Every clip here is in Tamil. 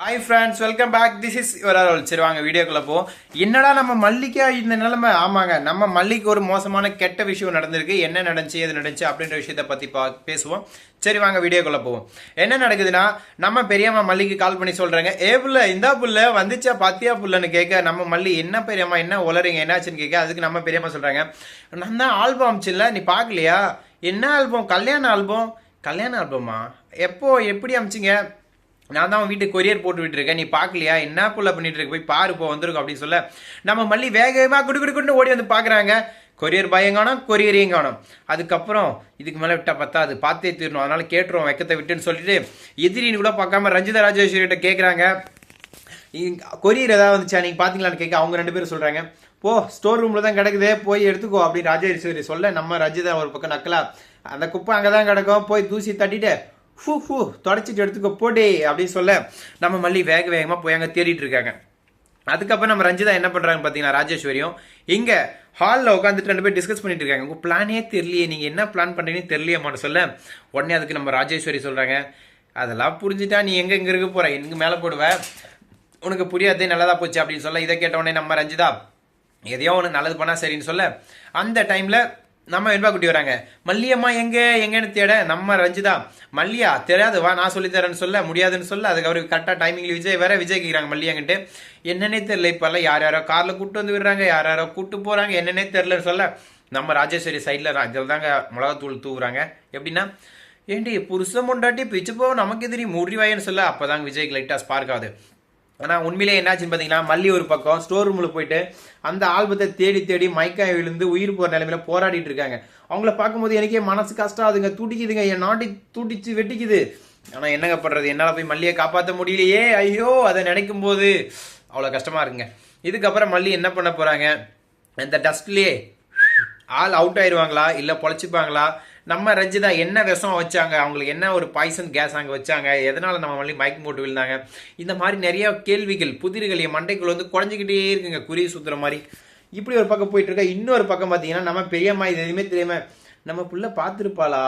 Hi friends welcome back this is your சரி வாங்க வீடியோக்குள்ள போ. என்னடா நம்ம மல்லிக்கா இந்த நிலைமை? ஆமாங்க நம்ம மல்லிக்கு ஒரு மோசமான கெட்ட விஷயம் நடந்திருக்கு. என்ன நடந்துச்சு எது நடந்துச்சு அப்படின்ற விஷயத்த பத்தி பா பேசுவோம். சரி வாங்க வீடியோக்குள்ள போவோம். என்ன நடக்குதுன்னா நம்ம பெரியம்மா மல்லிக்கு கால் பண்ணி சொல்றாங்க ஏ புள்ள இந்த புள்ள வந்துச்சா பாத்தியா புள்ளன்னு கேட்க நம்ம மல்லி என்ன பெரியம்மா என்ன உளறீங்க என்னாச்சுன்னு கேட்க அதுக்கு நம்ம பெரியம்மா சொல்றாங்க நான் தான் ஆல்பம் அமிச்சில்ல நீ பார்க்கலையா என்ன ஆல்பம் கல்யாண ஆல்பம் கல்யாண ஆல்பமா எப்போ எப்படி அமிச்சிங்க? நான் தான் வீட்டுக்கு கொரியர் போட்டு விட்டுருக்கேன். நீ பார்க்கலையா? என்ன புள்ள பண்ணிட்டு இருக்கு? போய் பாரு இப்போ வந்திருக்கும் அப்படின்னு சொல்ல. நம்ம மல்லி வேகமாக குடு குடு ஓடி வந்து பார்க்குறாங்க. கொரியர் பயம் காணும் கொரியரையும் காணும். அதுக்கப்புறம் இதுக்கு மேலே விட்டால் பார்த்தா அது பார்த்தே தீரணும். அதனால கேட்டுருவோம் வெக்கத்தை விட்டுன்னு சொல்லிட்டு எதிரின்னு கூட பார்க்காம ரஞ்சிதா ராஜேஸ்வரிகிட்ட கேட்குறாங்க கொரியர் ஏதாவது வந்துச்சா? நீங்கள் பார்த்தீங்களான்னு கேட்க அவங்க ரெண்டு பேரும் சொல்கிறாங்க போ ஸ்டோர் ரூமில் தான் கிடக்குதே போய் எடுத்துக்கோ அப்படின்னு ராஜேஸ்வரி சொல்ல நம்ம ரஜிதா ஒரு பக்கம் நக்கலா. அந்த குப்பை அங்கே தான் கிடக்கும். போய் தூசி தட்டிட்டு ஃபூ ஃபூ தொடச்சிட்டு எடுத்துக்கோ போடே அப்படின்னு சொல்ல நம்ம மல்லி வேக வேகமாக போய் அங்கே தேடிட்டு இருக்காங்க. அதுக்கப்புறம் நம்ம ரஞ்சிதா என்ன பண்ணுறாங்க பார்த்தீங்கன்னா ராஜேஸ்வரியும் இங்கே ஹாலில் உட்காந்துட்டு ரெண்டு பேர் டிஸ்கஸ் பண்ணிட்டு இருக்காங்க. உங்கள் பிளானே தெரியலையே நீங்கள் என்ன பிளான் பண்ணுறீங்கன்னு தெரியலையேமான்னு சொல்ல உடனே அதுக்கு நம்ம ராஜேஸ்வரி சொல்கிறாங்க அதெல்லாம் புரிஞ்சுட்டா நீ எங்கே எங்கே இருக்க போகிற எனக்கு மேலே போடுவ? உனக்கு புரியாது நல்லதாக போச்சு அப்படின்னு சொல்ல இதை கேட்ட உடனே நம்ம ரஞ்சிதா எதையோ ஒன்று நல்லது பண்ணால் சரின்னு சொல்ல அந்த டைமில் நம்ம வெண்பா குட்டி வராங்க. மல்லியம்மா எங்கே? எங்கன்னு தேட. நம்ம ரஞ்சிதா. மல்லியா தெரியாது. வா நான் சொல்லித்தரேன்னு சொல்ல முடியாதுன்னு சொல்ல அதுக்கு அவருக்கு கரெக்டாக டைமிங்கில் விஜய் வேற விஜய் கேட்குறாங்க மல்லியாங்கிட்டு என்னன்னே தெரியல இப்போல்லாம் யார் யாரோ காரில் கூட்டு வந்து விடுறாங்க யார் யாரோ கூப்பிட்டு போகிறாங்க என்னன்னே தெரிலன்னு சொல்ல. நம்ம ராஜேஸ்வரி சைடில் இதில் தாங்க மிளகாத்தூள் தூவுறாங்க. எப்படின்னா ஏண்டி புருஷன் முண்டாட்டி பிச்சு போக நமக்கு எதிரி முடிவாயின்னு சொல்ல அப்போதாங்க விஜய்க்கு லைட்டாக ஸ்பார்க் ஆகுது. ஆனால் உண்மையிலே என்னாச்சுன்னு பார்த்தீங்கன்னா மல்லி ஒரு பக்கம் ஸ்டோர் ரூமில் போயிட்டு அந்த ஆல்பத்தை தேடி தேடி மயக்காய் விழுந்து உயிர் போகிற நிலைமையில போராடிட்டு இருக்காங்க. அவங்கள பார்க்கும்போது எனக்கே மனசு கஷ்டம் அதுங்க துடிக்குதுங்க. என் நாட்டி துடிச்சு வெட்டிக்குது ஆனால் என்னங்க பண்ணுறது என்னால் போய் மல்லியை காப்பாற்ற முடியலையே. ஐயோ அதை நினைக்கும் போது அவ்வளோ கஷ்டமாக இருக்குங்க. இதுக்கப்புறம் மல்லி என்ன பண்ண போகிறாங்க இந்த டஸ்ட்லேயே ஆள் அவுட் ஆயிடுவாங்களா இல்லை பொழைச்சிப்பாங்களா? நம்ம ரஞ்சிதா என்ன விஷம் வச்சாங்க? அவங்களுக்கு என்ன ஒரு பாய்சன் கேஸ் அங்கே வச்சாங்க? எதனால் நம்ம மல்லி மயக்கம் போட்டு விழுந்தாங்க? இந்த மாதிரி நிறைய கேள்விகள் புதிர்கள் என் மண்டைக்குள் வந்து குறைஞ்சிக்கிட்டே இருக்குங்க குறி சுத்துற மாதிரி. இப்படி ஒரு பக்கம் போயிட்டு இருக்கா இன்னொரு பக்கம் பார்த்தீங்கன்னா நம்ம பெரியம்மா இது எதுவுமே தெரியாம நம்ம புள்ள பார்த்துருப்பாளா?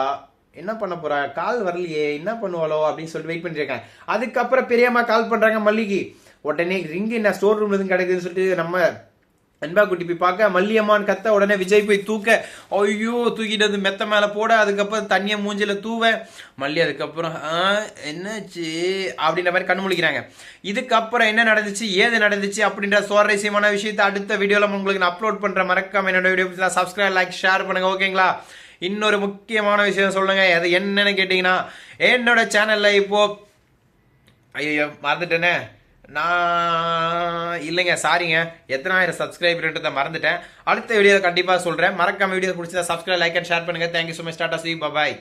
என்ன பண்ண போறா? கால் வரலையே என்ன பண்ணுவாளோ? அப்படின்னு சொல்லிட்டு வெயிட் பண்ணிட்டு அதுக்கப்புறம் பெரியம்மா கால் பண்றாங்க மல்லிகி. உடனே ரிங்கு என்ன ஸ்டோர் ரூம்ல இருந்து கிடைக்குதுன்னு சொல்லிட்டு நம்ம அன்பா குட்டி போய் பார்க்க மல்லியம்மான் கத்த உடனே விஜய் போய் தூக்க. ஐயோ தூக்கிட்டு மெத்த மேலே போட அதுக்கப்புறம் தண்ணியை மூஞ்சில தூவ. மல்லி அதுக்கப்புறம் என்னாச்சு? அப்படின்ற மாதிரி கண்ணு முழிக்கிறாங்க. இதுக்கப்புறம் என்ன நடந்துச்சு ஏது நடந்துச்சு அப்படின்ற சுவாரஸ்யமான விஷயத்தை அடுத்த வீடியோவில் உங்களுக்கு நான் அப்லோட் பண்ணுற மறக்காம என்னோட வீடியோ சப்ஸ்கிரைப் லைக் ஷேர் பண்ணுங்க ஓகேங்களா? இன்னொரு முக்கியமான விஷயம் சொல்லுங்க. அது என்னன்னு கேட்டிங்கன்னா என்னோட சேனலில் இப்போ ஐயோ மறந்துட்டேனே. நான் இல்லைங்க சாரிங்க எத்தனாயிரம் சப்ஸ்கிரைபர்ன்றதை மறந்துட்டேன். அடுத்த வீடியோ கண்டிப்பாக சொல்கிறேன் மறக்காம வீடியோ பிடிச்சதா சப்ஸ்கிரைப் லைக் அண்ட் ஷேர் பண்ணுங்கள் thank you so much tata see bye